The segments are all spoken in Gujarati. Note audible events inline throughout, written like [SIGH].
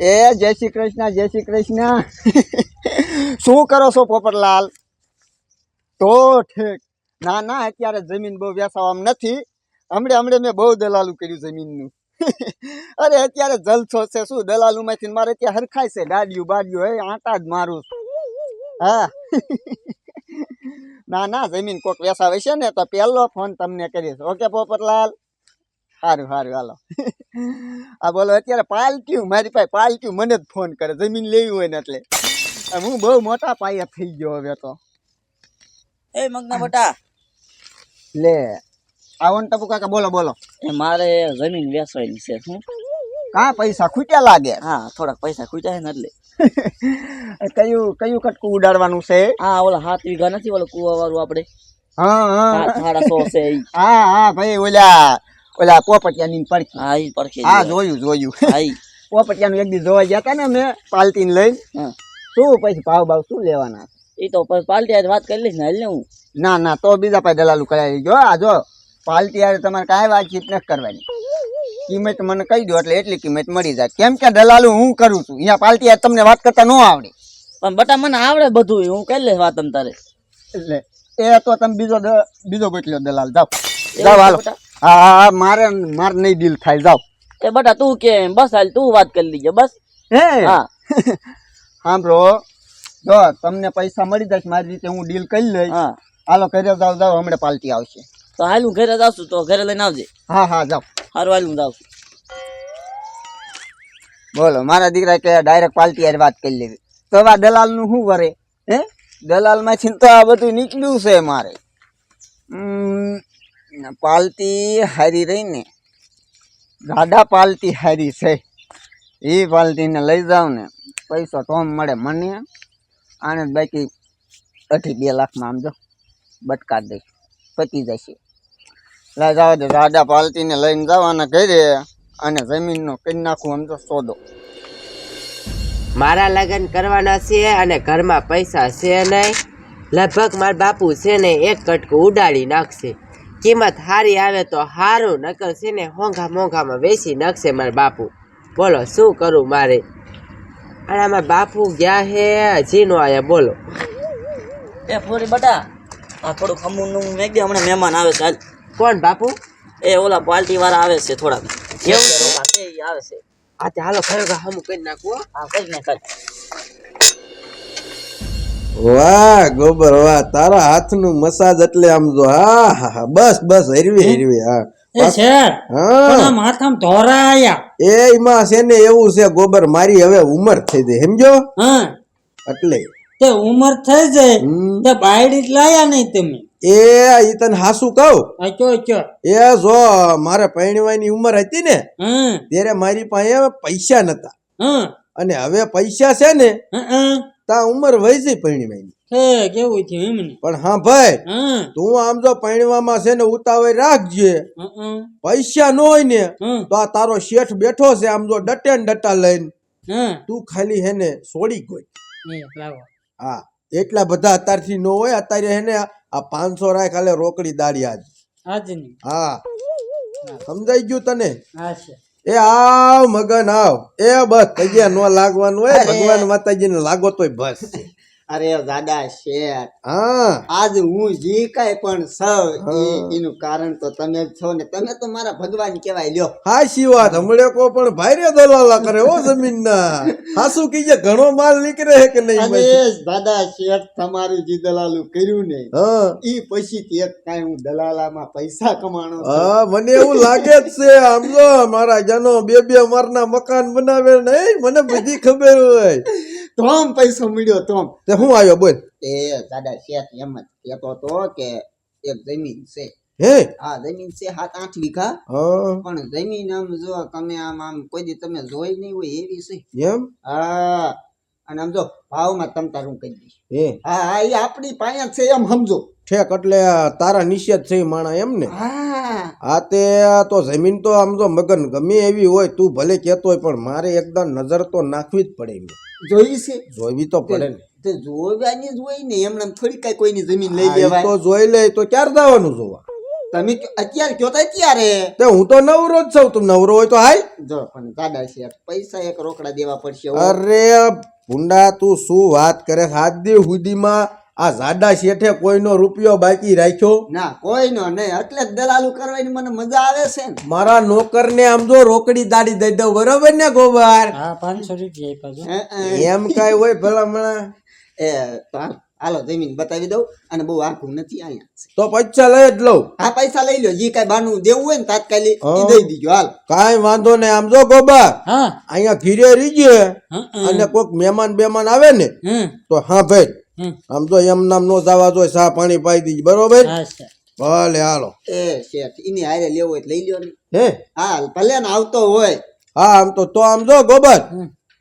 એ જય શ્રી કૃષ્ણ, જય શ્રી કૃષ્ણ. શું કરો છો, પોપટલાલ? તો ઠેક. ના ના, અત્યારે જમીન બહુ વેસાવામ નથી. હમણે હમણે મેં બહુ દલાલું કર્યું જમીનનું. અરે, અત્યારે જલસો છે, શું દલાલુમાંથી મારે ત્યાં હરખાય છે ગાડીઓ બાડીઓ હે, આટા જ મારું છું. હા. ના ના, જમીન કોક વેસાવે છે ને, તો પહેલો ફોન તમને કરીશ. ઓકે, પોપટલાલ? સારું સારું હાલો. આ બોલો અત્યારે પાલટ્યું મારી પાસે પાલટ્યું મને જ ફોન કરે જમીન લેવી હોય ને એટલે. હું બહુ મોટા પાયા થઈ ગયો હવે તો. એ મગના બટા લે આવો ને ટપુ કાકા બોલો બોલો. એ મારે જમીન વેચવાની છે શું કા પૈસા ખૂટ્યા લાગે? હા થોડાક પૈસા ખૂટ્યા છે ને એટલે. કયું કયું કટકું ઉડાડવાનું છે? હા ઓલા હાથ વીઘા નથી ઓલા કુવા વાળું આપણે. હા હા. સાડા સો છે હા હા ભાઈ ઓલા ઓલા પોપટિયાની પડખી. હા એ પડખી હા જોયું જોયું. હા. [LAUGHS] પોપટિયાનું એક દી જોવા ગયા હતા ને મેં પાલટીને લઈને. શું પછી ભાવ ભાવ શું લેવાના? એ તો પાલટી વાત કરી લઈશ ને હાલ હું. ના ના તો બીજા પાસે દલાલું કરાવી જો આ જો પાલટી યારે તમારે કાંઈ વાતચીત નથી કરવાની. કિંમત મને કહી દો એટલે એટલી કિંમત મળી જાય. કેમ કે દલાલું હું કરું છું? અહીંયા પાલટી તમને વાત કરતા ન આવડે. પણ બટા મને આવડે બધું હું કરી લઈશ વાત તારે. એટલે એ તો તમે બીજો બીજો ગોટલો દલાલ. જાઓ. જાઓ હાલો? હા હા હા મારે મારે નહીં ડીલ થાય જાવ એ બટા તું કે બસ હાલ તું વાત કરી લીજે બસ. હે? હા. [LAUGHS] બ્રો જો તમને પૈસા મળી જશે મારી રીતે હું ડીલ કરી લઈશ. હા. હાલો ઘરે જાવ જાઓ હમણાં પાલટી આવશે. તો હાલ હું ઘરે જાઉં તો ઘરે લઈને આવજે. હા હા જાવ સારું હાલ હું જાઉં બોલો મારા દીકરા કે ડાયરેક્ટ પાલટી યાર વાત કરી લેવી. તો આ દલાલનું શું કરે? હે? દલાલમાંથી તો આ બધું નીકળ્યું છે મારે. પાલટી હારી રહીને, ગાડા પાલતી હારી છે. એ પાલતીને લઈ જાવ ને, પૈસો તો મળે મને, આને બાકી અઢી બે લાખમાં આમ જો બટકા દઈ, પતી જશે. લઈ જાવ દે ગાડા પાલતીને લઈને જવાના ઘરે, અને જમીનનો કરી નાખું આમ તો સોદો. મારા લગ્ન કરવાના છે અને ઘરમાં પૈસા છે નહીં. લગભગ મારા બાપુ છે ને એક કટકું ઉડાડી નાખશે. કિંમત હારી આવે તો હારું નકર છે ને હોંઘા મોંઘામાં વેચી નાખશે મારા બાપુ. બોલો શું કરું મારે? અને આમાં બાપુ ગયા હે હજી નો આયા બોલો. એ ફોરી બટા આ થોડું ખમું નું મેં કીધું હમણાં મહેમાન આવે છે કોણ બાપુ? એ ઓલા પાર્ટી વાળા આવે છે થોડાક. એવું? આવે છે. આ ચાલો હાલો ખરેખર હમું કરી નાખું હો. કરી ને કર વાહ ગોબર વાહ. તારા હાથનું મસાજ એટલે આમ જો હા હા હા. બસ બસ હરવી હરવી હા. એ શેઠ હા. આમ ધોરા આયા એ એમાં છે ને એવું છે ગોબર મારી હવે ઉંમર થઈ ગઈ સમજો? હા. એટલે. તે ઉંમર થઈ જાય. તે બાયડી જ લાયા નહીં તમે. એ ઈ તને હાસુ કહું? અચો કયો એ જો મારે પરણવાની ઉંમર હતી ને ત્યારે મારી પાસે પૈસા નતા. અને હવે પૈસા છે ને તા ઉંમર જઈ પરણવાની હે કેવું થયું એમને? પણ હા ભાઈ તું આમ જો પરણવામાં છે ને ઉતાવળ રાખજે. પૈસા ન હોય ને તો આ તારો શેઠ બેઠો છે આમ જો ડટે ને ડટા લઈને. તું ખાલી હેને છોડી કોઈ હા એટલા બધા અત્યારથી ન હોય અત્યારે હેને આ પાંચસો રાય ખાલે રોકડી દાડી આજ. આજની હા. સમજાઈ ગયું તને? હા છે. એ આવ મગન આવ. એ બસ તૈયાર ન લાગવાનું હોય [LAUGHS] ભગવાન માતાજીને લાગો તોય બસ અરે દાદા શેઠ. હા. આજ હું જે કાંઈ પણ સૌ એનું કારણ તો તમે છો ને તમે તો મારા ભગવાન કહેવાય લ્યો. હાશી વાત. હમણે કો પણ ભાઈરે દલાલા કરે ઓ [LAUGHS] જમીન ના હાસુ કીજે ઘણો માલ નીકળે હે કે નહીં અને દાદા શેઠ તમારું જે દલાલું કર્યું ને હા. ઈ પછી એક કાઈ હું દલાલામાં પૈસા કમાણો છું. હા મને એવું લાગે જ છે આમ જો મારા જનો બે બે મારના મકાન બનાવે નહીં મને બધી ખબર હોય. [LAUGHS] તોમ પૈસો મળ્યો તોમ તે હું આવ્યો બોલ. એ દાદા શેઠ એમ જ કહેતો હતો કે એક જમીન છે. હે? હા જમીન છે સાત આઠ વીઘા. હા. પણ જમીન આમ જો તમે આમ આમ કોઈ દી તમે જોઈ નહીં હોય એવી છે. એમ? હા. અને આમ જો ભાવમાં તમ તારું કહી દઈશ. હે? હા હા એ આપણી પાસે છે એમ સમજો. ઠેક એટલે તારા નિષેધ છે માણા એમ ને? હા. આ તે તો જમીન તો આમ જો મગન ગમે એવી હોય તું ભલે કહેતો હોય પણ મારે એકદમ નજર તો નાખવી જ પડે જોઈ છે. જોઈવી તો પડે ને. તે જોવાની જ હોય ને એમને થોડી કઈ કોઈની જમીન લઈ લેવાય. તો જોઈ લે તો ક્યારે જવાનું જોવા? તમે અત્યારે કયો તો અત્યારે? તે હું તો નવરો જ છું તું નવરો હોય તો હાય જો પણ દાદા છે પૈસા એક રોકડા દેવા પડશે અરે ભૂંડા તું શું વાત કરે? સાદી હુદીમાં આ જાડા શેઠે કોઈનો રૂપિયો બાકી રાખ્યો? ના કોઈનો નહીં એટલે જ દલાલું કરવાની મને મજા આવે છે ને. મારા નોકરને આમ જો રોકડી દાડી દઈ દઉં બરોબર ને ગોબર? હા પાંચસો રૂપિયા. એમ કાંઈ હોય ભલામણા? એ તો હાલો જમીન બતાવી દઉં અને બહુ આખું નથી અહીંયા. તો પૈસા લઈ જ લઉં. હા પૈસા લઈ લો જે કઈ બાનું દેવું હોય ને તાત્કાલિક દઈ દીજો હાલ. કાંઈ વાંધો નહીં આમ જો ગોબર. હા. અહીંયા ઘીરે રીજે અને કોઈક મહેમાન બેમાન આવે ને તો હા ભાઈ આમ તો એમ નામ નો જવા જોઈએ સા પાણી પાઈ દીજ બરોબર? ભલે હાલો. એ શેઠ એની હારે લેવો હોય લઈ લ્યો ને. હે? હાલ ભલે ને આવતો હોય. હા આમ તો તો આમ જો ગોબર.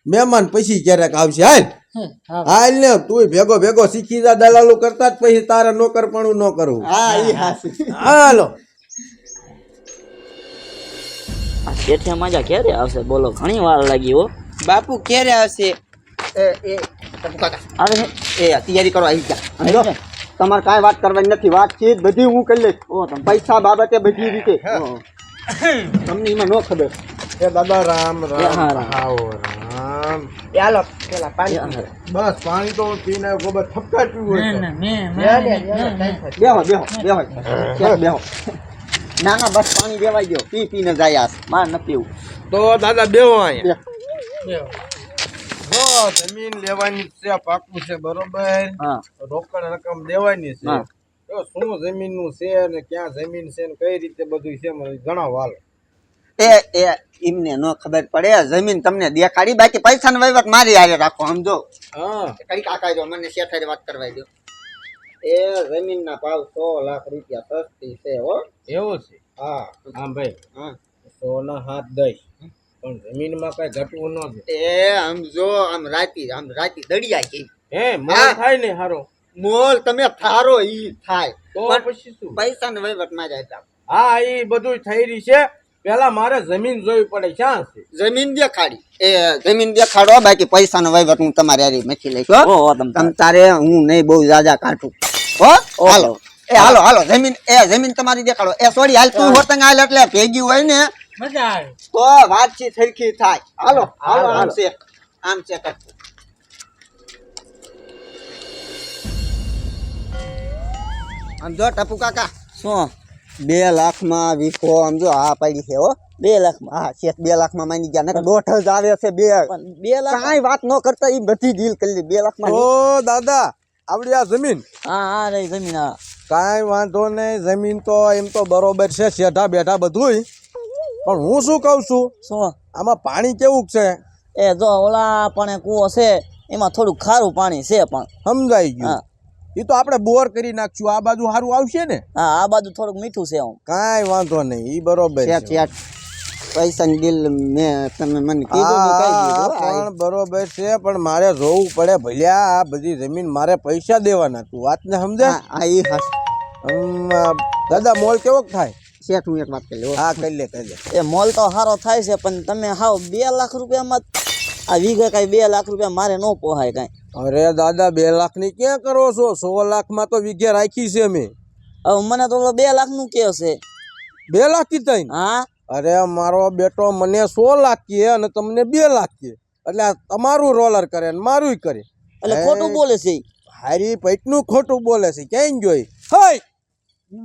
મહેમાન પછી ક્યારેક આવશે હાલ. હાલ ને તું ભેગો ભેગો શીખી જા દલાલો કરતા જ પછી તારે નોકર પણ ન કરવું. હા ઈ હાસી હાલો. આ શેઠિયા માજા ક્યારે આવશે? બોલો ઘણી વાર લાગી હો. બાપુ ક્યારે આવશે? એ આવે એ તૈયારી કરો આવી જા તમારે કાંઈ વાત કરવાની નથી. વાતચીત બધી હું કરી લઈશ. ઓ પૈસા બાબતે બધી રીતે. તમને એમાં ન ખબર. એ દાદા રામ રામ. આવો રામ એ પેલા પાણી. બસ પાણી તો પીને ગોબર થપકા પીવું. બેહો બેહો બેહો. બેહો. ના ના બસ પાણી દેવાઈ ગયો. પી પીને જાય માર ન પીવું. તો દાદા બેવો અહીંયા. બેહો. જમીન લેવાની છે પાકું છે બરોબર. રોકડ રકમ દેવાની છે. શું જમીનનું છે અને ક્યાં જમીન છે ને કઈ રીતે બધું છે મને જણાવો હાલો. એ એ એમને ન ખબર પડે જમીન તમને દેખાડી બાકી પૈસાનો વહીવટ મારી હારે રાખો સમજો. હા. કડી કાકા જો મને શેઠારી વાત કરવા દો. એ જમીનના ભાવ સો લાખ રૂપિયા સસ્તી છે હો. એવું છે? હા. હા ભાઈ. હા. સોના હાથ દઈશ. પણ જમીનમાં કઈ ઘટવું ન જોઈએ એ આમ જો આમ રાતી આમ રાતી દડિયા કે હે મોલ થાય ને હારો? મોલ તમે થારો ઈ થાય. તો પછી શું? પૈસા ને વહીવટ મારી જાય હા એ બધું થઈ રહી છે. પેલા મારે જમીન જોવી પડે ક્યાં છે? જમીન દેખાડી એ જમીન દેખાડો બાકી પૈસાનો વહીવટ હું તમારે હારી મેખી લઈશ હો. ઓ ઓ તમે તમ તારે હું નહીં બહુ જાજા કાઢું હો? હાલો. એ હાલો હાલો જમીન એ જમીન તમારી દેખાડો. એ સોરી હાલ તું હોતંગ હાલ એટલે ભેગી હોય ને. મજા આવે. તો વાતચીત સરખી થાય. હાલો હાલો આમ છે આમ છે કરતું આમ જો ટપુ કાકા. શું? બે લાખમાં વીખો સમજો જો આ પડી છે હો. બે લાખમાં હા શેઠ બે લાખમાં માની ગયા નકર દોઢ જ આવે છે બે. બે લાખ કાંઈ વાત ન કરતા એ બધી ડીલ કરી લે બે લાખમાં ઓ દાદા આપણી આ જમીન? હા હા રે જમીન હા. કાંઈ વાંધો નહીં જમીન તો એમ તો બરોબર છે શેઠા બેઠા બધુંય. પણ હું શું કહું છું? શું? આમાં પાણી કેવું છે? એ જો ઓલા પણ કૂવો છે એમાં થોડું ખારું પાણી છે પણ. સમજાઈ ગયું. હા. એ તો આપણે બોર કરી નાખશું. આ બાજુ સારું આવશે ને? હા આ બાજુ થોડુંક મીઠું છે આમ. કાંઈ વાંધો નહીં એ બરોબર છે. પૈસાની ડીલ મેં તમે મને કીધું હા, હો. પણ બરોબર છે પણ મારે જોવું પડે ભલ્યા આ બધી જમીન મારે પૈસા દેવાના. તું વાતને સમજે હા હા ઈ હમ, દાદા મોલ કેવો થાય? શેઠ હું એક વાત કરી લઉં. હા કરી લે કરી લે. એ મોલ તો સારો થાય છે પણ તમે હાવ બે લાખ રૂપિયામાં આ વીઘા કાંઈ બે લાખ રૂપિયા મારે ન પોહાય કાંઈ. અરે દાદા બે લાખની ક્યાં કરો છો? સો લાખમાં તો વીઘે રાખી છે મેં. હવે મને તો બે લાખનું કે છે. બે લાખ કીધા હા. અરે મારો બેટો મને સો લાખ કે અને તમને બે લાખ કે એટલે તમારું રોલર કરે ને મારું કરે. એટલે ખોટું બોલે છે. હારી પેટનું ખોટું બોલે છે. ક્યાંય જોઈ હય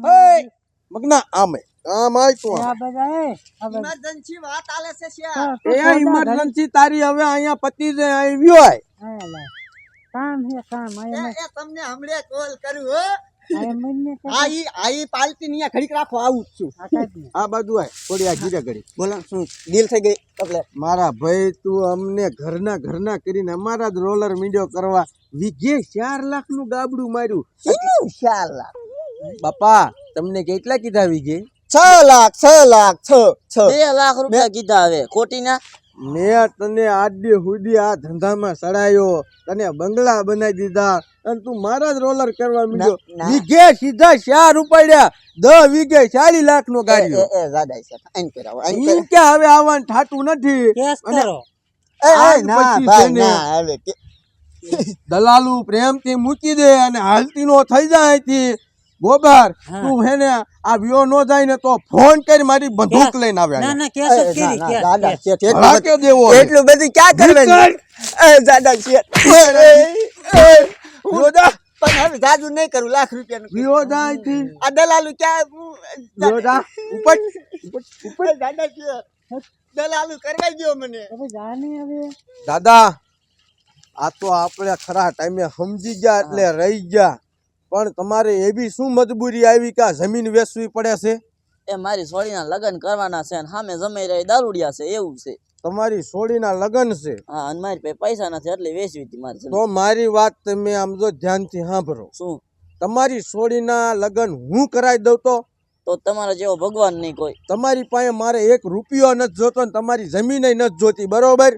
હય મગના આમે. ઇમરજન્સી વાત આલે છે શેઠ એ ઇમરજન્સી તારી હવે અહીંયા પતિ આવ્યો આય કામ હે કામ એ આયા એ તમને હમણે કોલ કર્યું હો. આઈ મને આ ઈ આ ઈ પાલટી ની ઘડીક રાખો આવું જ છું. આ બાજુ આય થોડી આ જીરે ઘડી બોલો શું ડીલ થઈ ગઈ? એટલે મારા ભાઈ તું અમને ઘરના ઘરના કરીને અમારા જ રોલર મીડિયો કરવા વીઘે ચાર લાખનું ગાબડું માર્યું. ચાર લાખ? બાપા તમને કેટલા કીધા વીઘે? છ લાખ છ લાખ છ. છ બે લાખ રૂપિયા કીધા હવે. ખોટીના? મેં તને આડી હુડી આ ધંધામાં સડાયો. તને બંગલા બનાવી દીધા. અને તું મારા જ રોલર કરવા મીડ્યો. વીઘે સીધા ચાર ઉપાડ્યા. દસ વીઘે ચાલી લાખ નો એ છે. કરાવો કે હવે આવવાનું થાતું નથી? અને એ ના ભાઈ ના હવે દલાલું પ્રેમથી મૂકી દે અને હાલતી નો થઈ જાય ગોબર તું હે ને આ વિયો નો જાય ને તો ફોન કરી મારી બંદૂક લઈને આવ્યા ના કેસ કરી ના, ના, દાદા ભડાકે દેવો એટલું બધું ક્યાં કરવાનું? એ, દાદા છે એ, એ, વિયો પણ હવે જાજુ નહીં કરું લાખ રૂપિયા વિયો જાય થી આ દલાલું ક્યાં ઉપર ઉપર દાદા દલાલું કરવા ગયો મને. હવે જાને હવે. દાદા આ તો આપણે ખરા ટાઈમે સમજી ગયા એટલે રહી ગયા. પણ તમારે એવી શું મજબૂરી આવી કે જમીન વેચવી પડે છે? એ મારી સોળીના લગ્ન કરવાના છે અને સામે જમાઈ રહી દારૂડિયા છે એવું છે. તમારી સોળીના લગ્ન છે? હા અને મારી પાસે પૈસા નથી એટલે વેચવી હતી મારી તો મારી વાત તમે આમ જો ધ્યાનથી સાંભળો. શું? તમારી સોળીના લગ્ન હું કરાવી દઉં તો? તો તમારા જેવો ભગવાન નહીં કોઈ. તમારી પાસે મારે એક રૂપિયો નથી જોતો ને તમારી જમીન નથી જોતી બરોબર?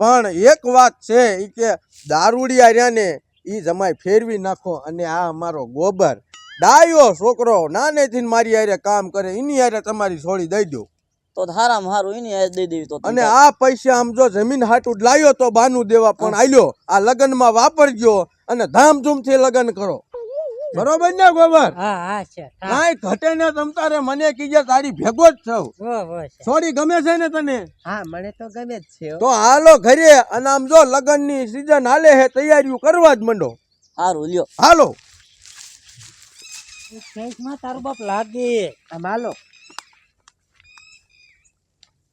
પણ એક વાત છે કે દારૂડિયા રહ્યા ને એ જમાય ફેરવી નાખો અને આ અમારો ગોબર. ડાયો છોકરો નાનેથી મારી હારે કામ કરે એની હારે તમારી છોડી દઈ દો તો હારામ હારું એની હારે દઈ દેવી તો અને આ પૈસા આમ જો જમીન હાટું લાયો તો બાનું દેવા પણ આલ્યો. આ લગ્નમાં વાપરજો અને ધામધૂમથી લગ્ન કરો. બરોબર ને ગોબર? હા હા છે. કાંઈ ઘટે ને તમ તારે મને કીજે તારી ભેગો જ હો છોડી ગમે છે ને તને? હા મને તો ગમે જ છે તો હાલો ઘરે અને આમ જો લગ્નની સીઝન હાલે હે તૈયારીઓ કરવા જ મંડો. હારું લ્યો. હાલો. તારું બાપ લાગે. આમ હાલો.